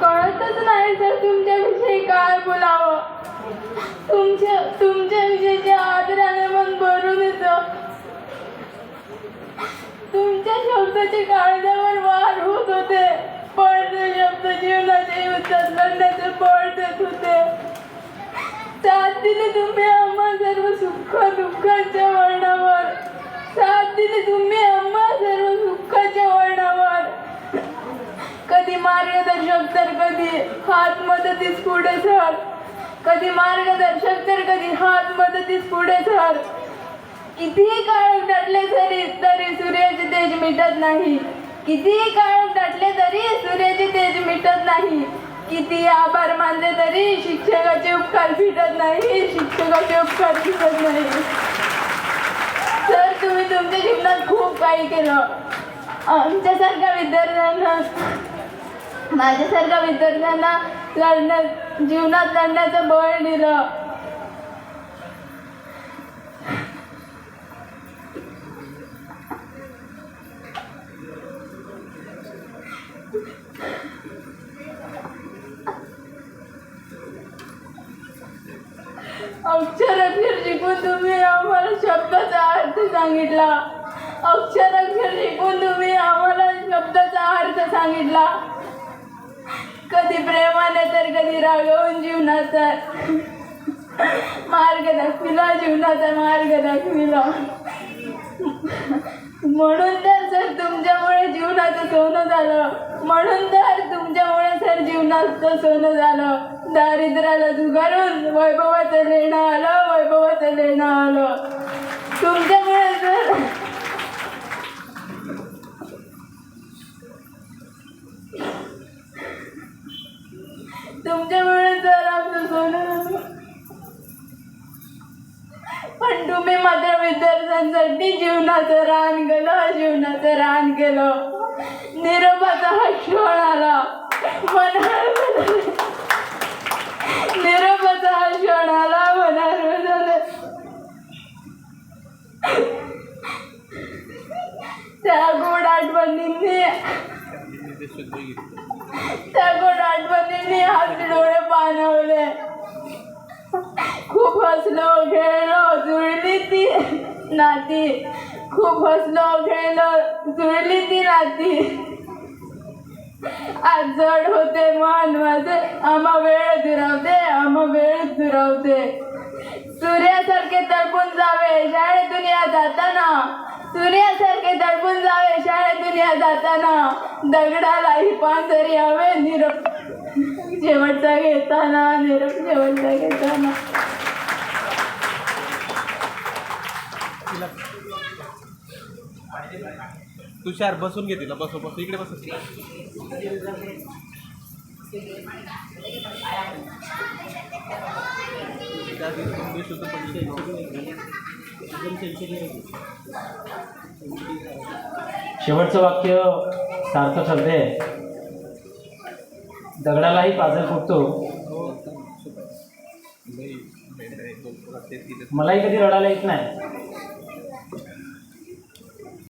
कळतच नाही सर तुमच्याविषयी काय बोलावं. तुमच्या तुमच्याविषयीचे आदराने मन भरून येतं. तुमच्या शब्दाचे काळजावर वार होत होते. पडते शब्द जीवनाच्या युद्धात लढण्याचे बळ देत होते. त्यात दिली तुम्ही आम्हा सर्व सुख दुःखांच्या वर्णावर साथ दिली तुम्ही आम्हा सर्व सुखाच्या वळणावर कधी मार्गदर्शक तर कधी हात मदतीस पुढे सर कधी मार्गदर्शक तर कधी हात मदतीस पुढे सर कितीही काळ दाटले तरी तरी सूर्याचे तेज मिटत नाही. कितीही काळ दाटले तरी सूर्याचे तेज मिटत नाही. किती आभार मानले तरी शिक्षकाचे उपकार फिटत नाही. शिक्षकाचे उपकार फिटत नाही. सर तुम्ही तुमच्या जीवनात खूप काही केलं. आमच्यासारख्या विद्यार्थ्यांना माझ्यासारख्या विद्यार्थ्यांना लढण्या जीवनात लढण्याचं बळ दिलं. अक्षर अक्षर शिकून तुम्ही आम्हाला शब्दाचा अर्थ सांगितला. अक्षर अक्षर शिकून तुम्ही आम्हाला शब्दाचा अर्थ सांगितला. कधी प्रेमाने तर कधी रागवून जीवनाचा. मार्ग दाखविला जीवनाचा मार्ग दाखविला म्हणून तर सर तुमच्यामुळे जीवनाचं सोनं झालं. म्हणून तर तुमच्यामुळे सर जीवनाचं सोनं झालं. दारिद्र्याला झुगारून वैभवाचं लेणं आलं वैभवाचं लेणं आलं. तुमच्यामुळे सर तुमच्यामुळे जर आमचं सोनं पण तुम्ही मात्र विद्यार्थ्यांसाठी जीवनाचं रान गेलो जीवनाचं रान केलं. निरोपाचा हा क्षण आला निरोपाचा हा क्षण आला झालं. त्या गोड आठवणींनी त्या डोळे खूप हसलो खेळलो जुळली ती नाती. खूप हसलो खेळलो जुळली ती नाती. आज जड होते मन माझे आम्हा वेळ दुरावते आम्हा वेळ दुरावते. सूर्यासारखे तळपून जावे शाळेतून या जाताना. सूर्यासारखे दडपून जावे शाळेतून या जाताना. दगडालाही पांढरी यावे निरप शेवटचा घेताना निरप शेवटचा घेताना. तुषार बसून घे तिला बसव बसव इकडे बस. शेवटचं वाक्य सार्थ ठरते दगडालाही पाजर फुटतो. मलाही कधी रडायला येत नाही.